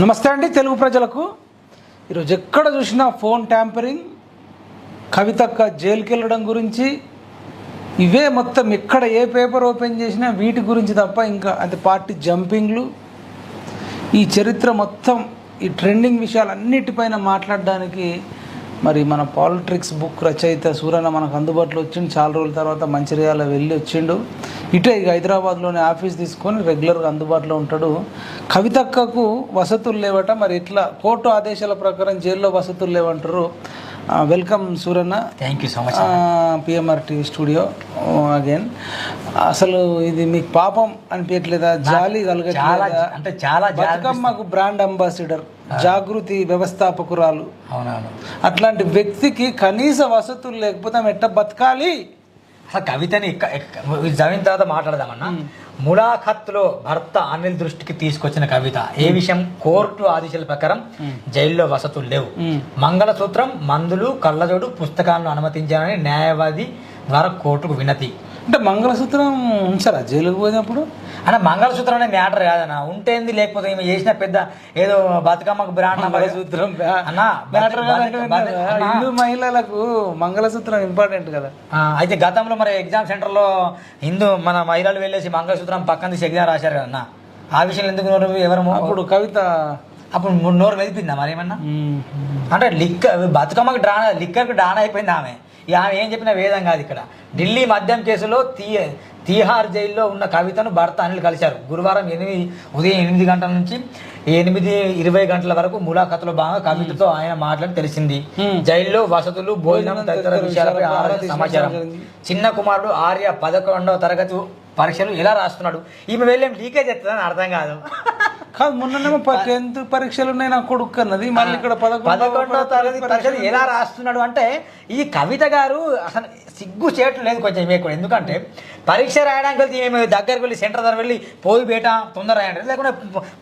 నమస్తే అండి తెలుగు ప్రజలకు. ఈరోజు ఎక్కడ చూసినా ఫోన్ ట్యాంపరింగ్ కవితక్క జైలుకి వెళ్ళడం గురించి ఇవే మొత్తం ఎక్కడ ఏ పేపర్ ఓపెన్ చేసినా వీటి గురించి తప్ప ఇంకా అది పార్టీ జంపింగ్లు ఈ చరిత్ర మొత్తం ఈ ట్రెండింగ్ విషయాలన్నిటిపైన మాట్లాడడానికి మరి మన పాలిటిక్స్ బుక్ రచయిత సూరన్న మనకు అందుబాటులో వచ్చిండు. చాలా రోజుల తర్వాత మంచిర్యాల వెళ్ళి వచ్చిండు. ఇటే ఇక హైదరాబాద్లోనే ఆఫీస్ తీసుకొని రెగ్యులర్గా అందుబాటులో ఉంటాడు. కవితక్కకు వసతులు లేవట. మరి ఇట్లా కోర్టు ఆదేశాల ప్రకారం జైల్లో వసతులు లేవంటారు. Welcome Suranna. Thank you so much P M R T studio again అసలు ఇది మీకు పాపం అనిపించట్లేదా జాలి కలగట్లేదా? అంటే చాలా బతుకమ్మకు బ్రాండ్ అంబాసిడర్. జాగృతి వ్యవస్థాపకురాలు. అవునవును. అట్లాంటి వ్యక్తికి కనీస వసతులు లేకపోతే ఆమె ఎట్ట బతకాలి? అసలు కవితని చదివిన తర్వాత మాట్లాడదామన్నా? ములాఖత్లో భర్త అనిల్ దృష్టికి తీసుకొచ్చిన కవిత ఏ విషయం కోర్టు ఆదేశాల ప్రకారం జైల్లో వసతులు లేవు. మంగళసూత్రం మందులు కళ్ళజోడు పుస్తకాలను అనుమతించాలని న్యాయవాది ద్వారా కోర్టుకు వినతి. అంటే మంగళసూత్రం ఉంచారా? జైలుకు పోయినప్పుడు? అన్న మంగళసూత్రం అనే మ్యాటర్ కాదన్న. ఉంటేంది లేకపోతే ఈమె చేసిన పెద్ద ఏదో బతుకమ్మకు బ్రాండ్ మంగళసూత్రం అన్న మ్యాటర్ అన్న, హిందూ మహిళలకు మంగళసూత్రం ఇంపార్టెంట్ కదా? అయితే గతంలో మరి ఎగ్జామ్ సెంటర్లో హిందూ మన మహిళలు వెళ్ళేసి మంగళసూత్రం పక్కన తీసి ఎగ్జామ్ రాశారు కదన్న ఆ విషయంలో ఎందుకు నోరు ఎవరు అప్పుడు కవిత అప్పుడు నోరు వెదిపిందా మరి ఏమన్నా. అంటే లిక్కర్ బతుకమ్మకి డాన్ లిక్కర్కి డాన్ అయిపోయింది ఆమె. ఆమె ఏం చెప్పినా వేదం కాదు ఇక్కడ. ఢిల్లీ మద్యం కేసులో తీ తీహార్ జైల్లో ఉన్న కవితను భర్త అనిల్ కలిశారు. గురువారం ఎనిమిది ఉదయం ఎనిమిది గంటల నుంచి ఎనిమిది ఇరవై గంటల వరకు ములాఖతులో భాగంగా కవితతో ఆయన మాట్లాడి తెలిసింది. జైల్లో వసతులు భోజనం తదితర విషయాలపై ఆరా సమాచారం. చిన్న కుమారుడు ఆర్య పదకొండవ తరగతి పరీక్షలు ఎలా రాస్తున్నాడు? ఈమె వెళ్ళేం లీకేజ్ చేస్తుందని అర్థం కాదు. కాదు మొన్ననేమో టెన్త్ పరీక్షలు ఉన్నాయి నా కొడుకు అన్నది. మళ్ళీ ఇక్కడ పదకొండవ తరగతి పరీక్షలు ఎలా రాస్తున్నాడు అంటే ఈ కవిత గారు అసలు సిగ్గు చేయటం లేదు కొంచెం ఈమె కూడా. ఎందుకంటే పరీక్ష రాయడానికి వెళ్తే ఈమె దగ్గరికి వెళ్ళి సెంటర్ దగ్గర వెళ్ళి పోయి బేట తొందర రాయండి. లేకుంటే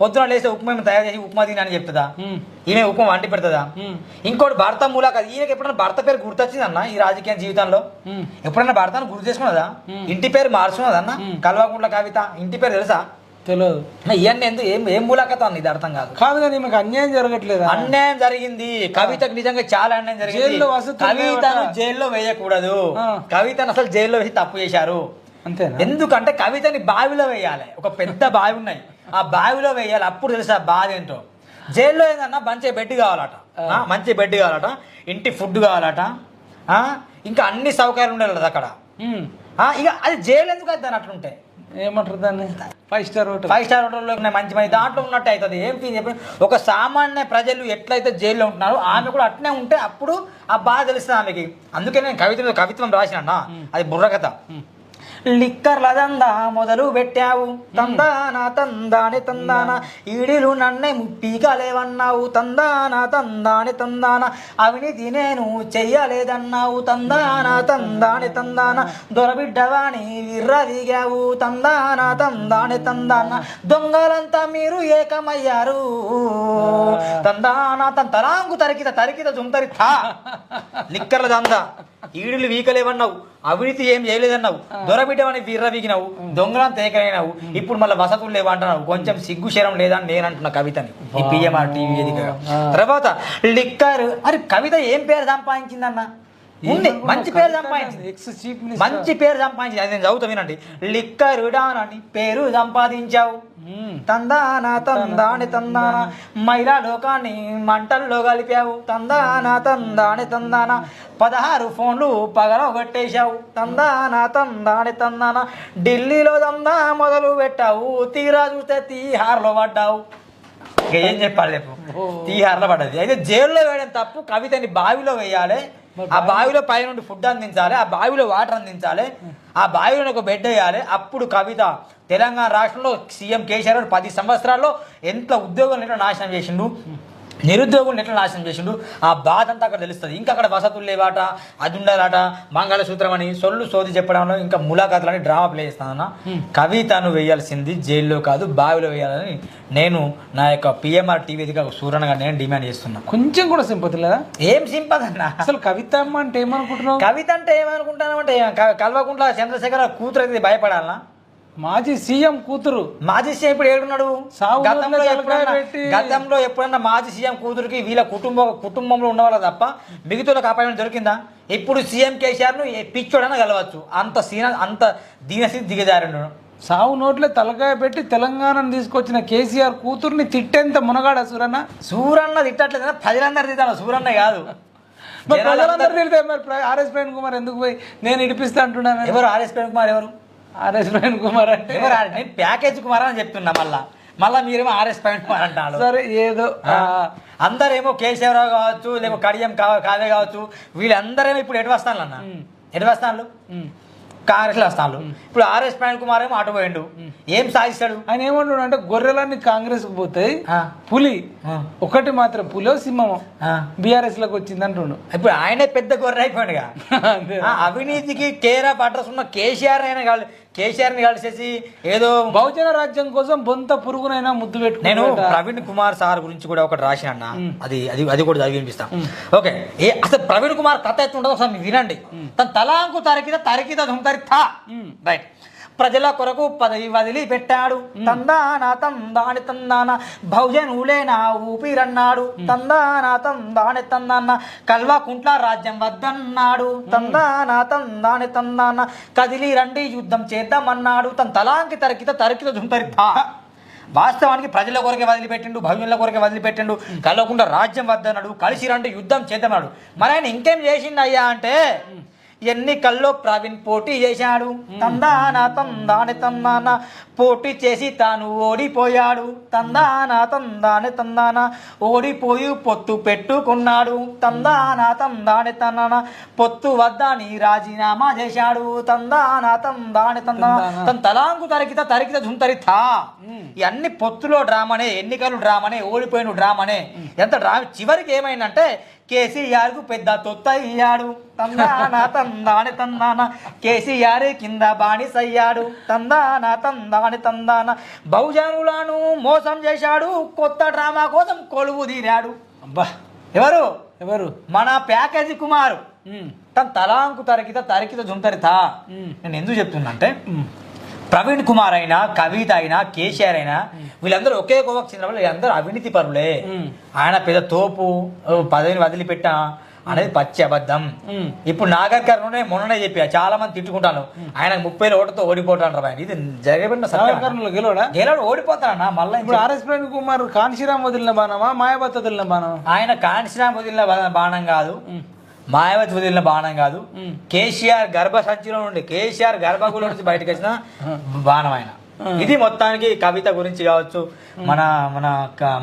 పొద్దున లేస్తే ఉప్మా తయారు చేసి ఉప్మా తిని అని చెప్తుందా? మ్మ్. ఈమె ఉప్మా వంటి పెడుతుందా? మ్మ్. ఇంకోటి భర్త మూలక ఈయనకి ఎప్పుడైనా భర్త పేరు గుర్తొచ్చిందన్న ఈ రాజకీయ జీవితంలో? మ్మ్. ఎప్పుడైనా భర్తను గుర్తు చేసుకున్నదా? ఇంటి పేరు మార్చుకున్నదన్న కల్వకుంట్ల కవిత ఇంటి పేరు తెలుసా? తెలియదు ఇవన్నీ ఎందుకు? ఏం ఏం మూలకత అన్న ఇది అర్థం కాదు. కాదు కానీ మీకు అన్యాయం జరగట్లేదా? అన్యాయం జరిగింది. కవితకు నిజంగా చాలా అన్యాయం జరిగింది. కవితను. జైల్లో వేయకూడదు. కవితను అసలు జైల్లో వేసి తప్పు చేశారు. అంతేనా? ఎందుకంటే కవితని బావిలో వేయాలి. ఒక పెద్ద బావి ఉన్నాయి. ఆ బావిలో వేయాలి. అప్పుడు తెలుసా బాధ ఏంటో? జైల్లో ఏందన్నా మంచి బెడ్ కావాలట. మంచి బెడ్ కావాలట. ఇంటి ఫుడ్ కావాలట. ఆ, ఇంకా అన్ని సౌకర్యాలు ఉండాలి అక్కడ. ఇక అది జైలు ఎందుకు అవుతుంది అట్లుంటే? ఏమంటారు దాన్ని? Five star hotel five star హోటల్లో మంచి మంచి దాంట్లో ఉన్నట్టు అవుతుంది. ఏం ఫీజు చెప్పండి ఒక సామాన్య ప్రజలు ఎట్లయితే జైల్లో ఉంటున్నారో ఆమె కూడా అట్నే ఉంటే అప్పుడు ఆ బాధ తెలుస్తుంది ఆమెకి. అందుకే నేను కవిత మీద కవిత్వం రాసిన అది బుర్రకథ. లిక్కర్ల దందా మొదలు పెట్టావు. తందాన తందాని తందానా ఈడిలు నన్నే ముప్పికలేవన్నావు తందానా తందాని తందాన అవినీతి నేను చెయ్యలేదన్నావు. తందాన తందాని తందానా దొరబిడ్డవాణి విర్రదిగావు తందానా తందాని తందాన దొంగలంతా మీరు ఏకమయ్యారు. తందానా తన తలాంగు తరికిత తరికిత జుంతరి. తా లిక్కర్ల దందా. ఈడులు వీకలేవన్నావు. అవినీతి ఏం చేయలేదన్నావు. దొరబి వీర్ర వీగినావు దొంగలను తేకరైనావు ఇప్పుడు మళ్ళీ వసతులు లేవంటున్నావు కొంచెం సిగ్గు శరం లేదని నేను అంటున్నా కవితని ఈ పిఎంఆర్ టీవీ తర్వాత లిక్కర్. అరే కవిత ఏం పేరు సంపాదించిందన్న? ఉంది. మంచి పేరు సంపాదించింది. మంచి పేరు సంపాదించింది. అది నేను చదువుతా వినండి. లిక్కర్ డానని పేరు సంపాదించావు. తందాన తందాని తందాన. మహిళా లోకాన్ని మంటల్లో కలిపావు. తందాన తందాని తందాన. పదహారు ఫోన్లు పగల కొట్టేశావు. తందాన తందాని తందాన. ఢిల్లీలో దందా మొదలు పెట్టావు. తీరా చూస్తే తీహార్లో పడ్డావు. ఏం చెప్పాలి చెప్పు తీహార్లో పడ్డది. అయితే జైల్లో వేయడం తప్పు. కవితని బావిలో వేయాలి. ఆ బావిలో పై నుండి ఫుడ్ అందించాలి ఆ బావిలో వాటర్ అందించాలి ఆ బావిలో ఒక బెడ్ వేయాలి. అప్పుడు కవిత తెలంగాణ రాష్ట్రంలో సీఎం కేసీఆర్ గారు పది సంవత్సరాల్లో ఎంత ఉద్యోగాలు ఎట్లా నాశనం చేసిండు? నిరుద్యోగులు ఎట్లా నాశనం చేసిండు? ఆ బాధ అంతా అక్కడ తెలుస్తుంది. ఇంకా అక్కడ వసతులు లేవాట అది ఉండాలట మంగళసూత్రం అని సొల్లు సోది చెప్పడంలో ఇంకా ములాఖాతులని డ్రామా ప్లే చేస్తానన్న. కవితను వేయాల్సింది జైల్లో కాదు బావిలో వేయాలని నేను నా యొక్క పిఎంఆర్ టీవీ సూరణగా నేను డిమాండ్ చేస్తున్నా. కొంచెం కూడా సింపతి లేదా? ఏం సింపల్ అన్న అసలు కవిత అమ్మ అంటే ఏమనుకుంటున్నావు? కవిత అంటే ఏమనుకుంటాను అంటే కల్వకుంట్ల చంద్రశేఖర కూతురు అయితే భయపడాలనా? మాజీ సీఎం కూతురు. మాజీ సీఎం ఇప్పుడు ఏడున్నాడు? గతంలో పెట్టి- గతంలో ఎప్పుడన్నా మాజీ సీఎం కూతురికి వీళ్ళ కుటుంబ కుటుంబంలో ఉన్న వాళ్ళ తప్ప మిగతా అపాయింట్మెంట్ దొరికిందా? ఇప్పుడు సీఎం కేసీఆర్ను పిచ్చోడన కలవచ్చు. అంత సీన అంత దీనస్థితి దిగజారిండు. సావు నోట్లే తలకాయ పెట్టి తెలంగాణను తీసుకొచ్చిన కేసీఆర్ కూతుర్ని తిట్టేంత మునగాడ సురన్న? సూరన్న తిట్టట్లేదు ప్రజలందరూ తిట్టాను సూరన్న కాదు. మరి ప్రజలందరూ తిడితే మరి ఆర్ఎస్ ప్రవీణ్ కుమార్ ఎందుకు పోయి నేను ఇడిపిస్తా అంటున్నాను? ఎవరు? ఆర్ఎస్ ప్రేమ్ కుమార్ ఎవరు? ఆర్ఎస్ ప్రవీణ్ కుమార్ అంటే నేను ప్యాకేజ్ కుమార్ అని చెప్తున్నా మళ్ళా. మళ్ళా మీరేమో ఆర్ఎస్ ప్రేమ్ కుమార్ అంటారు. సరే ఏదో అందరేమో కేశవరావు కావచ్చు లేకపోతే కడియం కా- కావ్య కావచ్చు వీళ్ళందరేమో ఇప్పుడు ఎటు వస్తాను అన్న? ఎటు వస్తాను. కాంగ్రెస్లో వస్తాను ఇప్పుడు ఆర్ఎస్ ప్రవీణ్ కుమార్ ఏమో అటు పోయిండు. ఏం సాధిస్తాడు? ఆయన ఏమంటున్నాడు అంటే గొర్రెలన్నీ కాంగ్రెస్కు పోతాయి పులి. ఒకటి మాత్రం పులో సింహమో ఆ. బీఆర్ఎస్లోకి వచ్చింది అంటుండు. ఇప్పుడు ఆయనే పెద్ద గొర్రె అయిపోయాడుగా. అవినీతికి కేర్ అడ్రస్ ఉన్న కేసీఆర్ అయినా కాదు కేసీఆర్ని కలిసేసి ఏదో బహుజన రాజ్యం కోసం బొంత పురుగునైనా ముద్దు నేను పెట్టుకుని ప్రవీణ్ కుమార్ సార్ గురించి కూడా ఒకటి రాసిన అన్న అది అది అది కూడా చదివి వినిపిస్తాం. ఓకే ఏ అసలు ప్రవీణ్ కుమార్ కథ ఎట్లుంటుందో ఒకసారి వినండి. తన తలాంకు తరికిత తరికిత ధుంతరి థా రైట్ ప్రజల కొరకు పదవి వదిలి పెట్టాడు తందాన తందాని తందాన బహుజనులే నా ఊపిరన్నాడు. తందాన తందాని తందాన కల్వకుంట్ల రాజ్యం వద్దన్నాడు. తందాన తందాని తందాన కదిలి రండి యుద్ధం చేద్దామన్నాడు. తన తలాంకి తరికిత తరికిత ధుంతరి థా వాస్తవానికి ప్రజల కొరకే వదిలిపెట్టిండు భవ్యుల కొరకే వదిలిపెట్టిండు. కలవకుండా రాజ్యం వద్దన్నాడు. కలిసి రండి యుద్ధం చేద్దామన్నాడు. మరి ఆయన ఇంకేం చేసిండు అయ్యా అంటే ఎన్నికల్లో ప్రవీణ్ పోటీ చేశాడు. తందాన తందాని తందాన. పోటీ చేసి తాను ఓడిపోయాడు. తందాన తందాని తందాన. ఓడిపోయి పొత్తు పెట్టుకున్నాడు. తందాన తందాని తందాన. పొత్తు వద్దని రాజీనామా చేశాడు. తందాన తందాని తందాన. తన తలాంకు తరికిత తరికిత జుంతరి థా ఇవన్నీ పొత్తులో డ్రామానే ఎన్నికలు డ్రామానే ఓడిపోయిన డ్రామానే. ఎంత డ్రా చివరికి ఏమైందంటే కేసీఆర్కు పెద్ద తొత్త అయ్యాడు తందాన తందాని తందాన. కేసీఆర్ కింద బానిసయ్యాడు. తందాన తందాని తందాన. బహుజనులను మోసం చేశాడు. కొత్త డ్రామా కోసం కొలువు తీరాడు. అబ్బా. ఎవరు? ఎవరు? మన ప్యాకేజీ కుమారు. తన తలాంకు తరికిత తరికిత జుంతరితా నేను ఎందుకు చెప్తున్నా అంటే. ప్రవీణ్ కుమార్ అయినా కవిత అయినా కేసీఆర్ అయినా వీళ్ళందరూ ఒకే కోవకు చెందిన వాళ్ళు వీళ్ళందరూ అవినీతి పరులే. ఆయన పెద్ద తోపు పదవిని వదిలిపెట్టా అనేది పచ్చి అబద్ధం. ఇప్పుడు నాగర్ కర్ణనే మొన్ననే చెప్పా చాలా మంది తిట్టుకుంటాను ఆయన ముప్పై ఓటుతో ఓడిపోతాడు ఆయన ఇది గెలవడా? గెలవడు ఓడిపోతాడన్నా మళ్ళీ ఇప్పుడు ఆర్ఎస్ ప్రవీణ్ కుమార్ కాన్శీరామ్ వదిలిన బాణమా మాయాబత్ వదిలిన బాణమా? ఆయన కాన్సిరామ్ వదిలిన బాణం కాదు. మాయావతి వదిలిన బాణం కాదు. కేసీఆర్ గర్భ సంచిలో నుండి కేసీఆర్ గర్భగులో నుంచి బయటకు వచ్చిన బాణం ఆయన ఇది మొత్తానికి కవిత గురించి కావచ్చు మన మన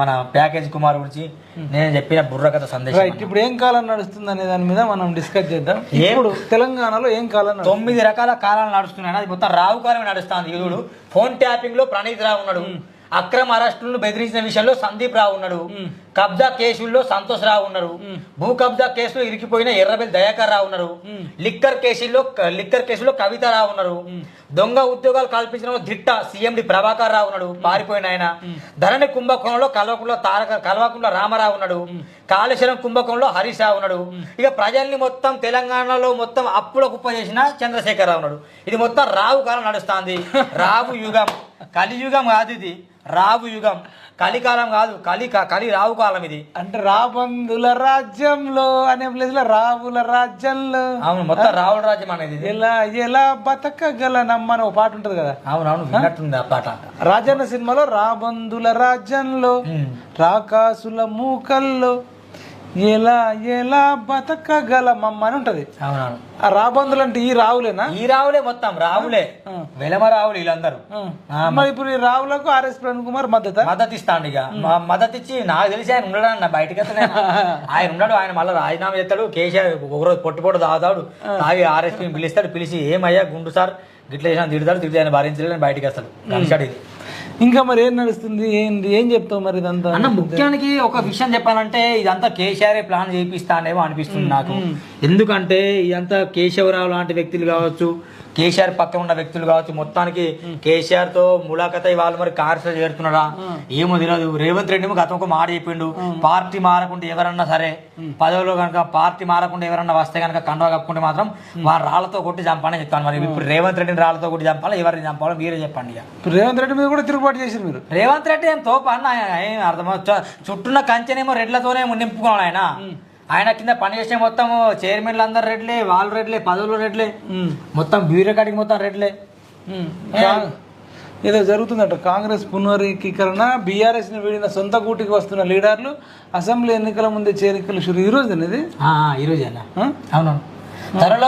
మన ప్యాకేజ్ కుమార్ గురించి నేను చెప్పిన బుర్రకథ సందేశం రైట్ ఇప్పుడు ఏం కాలం నడుస్తుంది అనే దాని మీద మనం డిస్కస్ చేద్దాం. ఇప్పుడు తెలంగాణలో ఏం కాలం? తొమ్మిది రకాల కాలాలు నడుస్తున్నాయి అది మొత్తం రావు కాలమే నడుస్తుంది. యుధుడు ఫోన్ ట్యాపింగ్లో ప్రణీత్ రావు ఉన్నాడు. అక్రమ అరెస్టులను బెదిరించిన విషయంలో సందీప్ రావు ఉన్నాడు. కబ్జా కేసుల్లో సంతోష్ రావు ఉన్నారు. భూ కబ్జా కేసులో ఇరికిపోయిన ఎర్రబెల్లి దయాకర్ రావు ఉన్నారు. లిక్కర్ కేసుల్లో లిక్కర్ కేసులో కవిత రావు ఉన్నారు. దొంగ ఉద్యోగాలు కల్పించిన దిట్ట సీఎండి ప్రభాకర్ రావు ఉన్నాడు పారిపోయిన ఆయన. ధరణి కుంభకోణంలో కల్వకుంట్ల తారక కల్వకుంట్ల రామారావు ఉన్నాడు. కాళేశ్వరం కుంభకోణంలో హరీష్ రావు ఉన్నాడు. ఇక ప్రజల్ని మొత్తం తెలంగాణలో మొత్తం అప్పుల కుప్ప చేసిన చంద్రశేఖర్ రావు ఉన్నాడు. ఇది మొత్తం రావు కాలం నడుస్తుంది. రావు యుగం. కలియుగం కాదు ఇది. రావు యుగం. కలికాలం కాదు కలి కలి రావు కాలం ఇది. అంటే రాబందుల రాజ్యంలో అనే ప్లేస్లో రావుల రాజ్యంలో. అవును మొత్తం రావుల రాజ్యం అనేది. ఎలా ఎలా బతకగలనమ్మ అని ఒక పాట ఉంటది కదా. అవునవును విన్నట్టుంది ఆ పాట. రాజన్న సినిమాలో రాబందుల రాజ్యంలో. రాకాసుల మూకల్లో ఎలా ఎలా బతకగలమమ్మ అని ఉంటది. అవునవును. ఆ రాబందులు అంటే ఈ రావులేనా? ఈ రావులే మొత్తం రావులే. వెలమ రావులు వీళ్ళందరూ. మరి ఇప్పుడు ఈ రావులకు ఆర్ఎస్ ప్రవీణ్ కుమార్ మద్దతు? మద్దతు ఇస్తాడు ఇక. మద్దతు ఇచ్చి నాకు తెలిసి ఆయన ఉండడు అన్న బయటకి. ఆయన ఉన్నాడు ఆయన మళ్ళీ రాజీనామా చేస్తాడు. కేసీఆర్ ఒకరోజు పొట్టు పొట్టు తాగుతాడు. తాగి ఆర్ఎస్పీ పిలుస్తాడు పిలిచి ఏమయ్యా గుండు సార్ గిట్ల చేసిన తిడతాడు తిడితే ఆయన భరించలేని బయటికి వస్తాడు కలిసాడు ఇది. ఇంకా మరి ఏం నడుస్తుంది? ఏంది? ఏం చెప్తావు మరి ఇదంతా? అన్న ముఖ్యానికి ఒక విషయం చెప్పాలంటే ఇదంతా కేసీఆర్ ప్లాన్ చేపిస్తానేమో అనిపిస్తుంది నాకు. ఎందుకంటే ఇదంతా కేశవరావు లాంటి వ్యక్తులు కావచ్చు కేసీఆర్ పక్కన ఉన్న వ్యక్తులు కావచ్చు మొత్తానికి కేసీఆర్తో ములాఖత్ అయ్యి వాళ్ళు మరి కాంగ్రెస్ చేరుతున్నారా ఏమో తెలియదు రేవంత్ రెడ్డి గతం ఒక మాట చెప్పిండు. పార్టీ మారకుండా ఎవరన్నా సరే పదవిలో కనుక పార్టీ మారకుండా ఎవరన్నా వస్తే కనుక కండువా కప్పుకుంటే మాత్రం వారు రాళ్ళతో కొట్టి చంపాలని చెప్తాను మరి. ఇప్పుడు రేవంత్ రెడ్డిని రాళ్ళతో కొట్టి చంపాలి ఎవరిని చంపాలో మీరే చెప్పండి ఇప్పుడు రేవంత్ రెడ్డి మీద కూడా తిరుగుబాటు చేశారు మీరు. రేవంత్ రెడ్డి ఏం తోప అన్న ఏం అర్థం చుట్టూన్న కంచెనేమో రెడ్లతోనే నింపుకున్నాడు ఆయన. ఆయన కింద పని చేసే మొత్తం చైర్మన్లు అందరు రెడ్లే వాళ్ళు రెడ్లే పదవులు రెడ్లే. మొత్తం బ్యూరోక్రాటిక్ మొత్తం రెడ్లే. ఏదో జరుగుతుందట కాంగ్రెస్ పునరీకీకరణ బీఆర్ఎస్ని వీడిన సొంత గూటికి వస్తున్న లీడర్లు అసెంబ్లీ ఎన్నికల ముందే చేరికలు ఈ రోజు ఆ, ఈ రోజే అన్న ఆ? అవును త్వరలో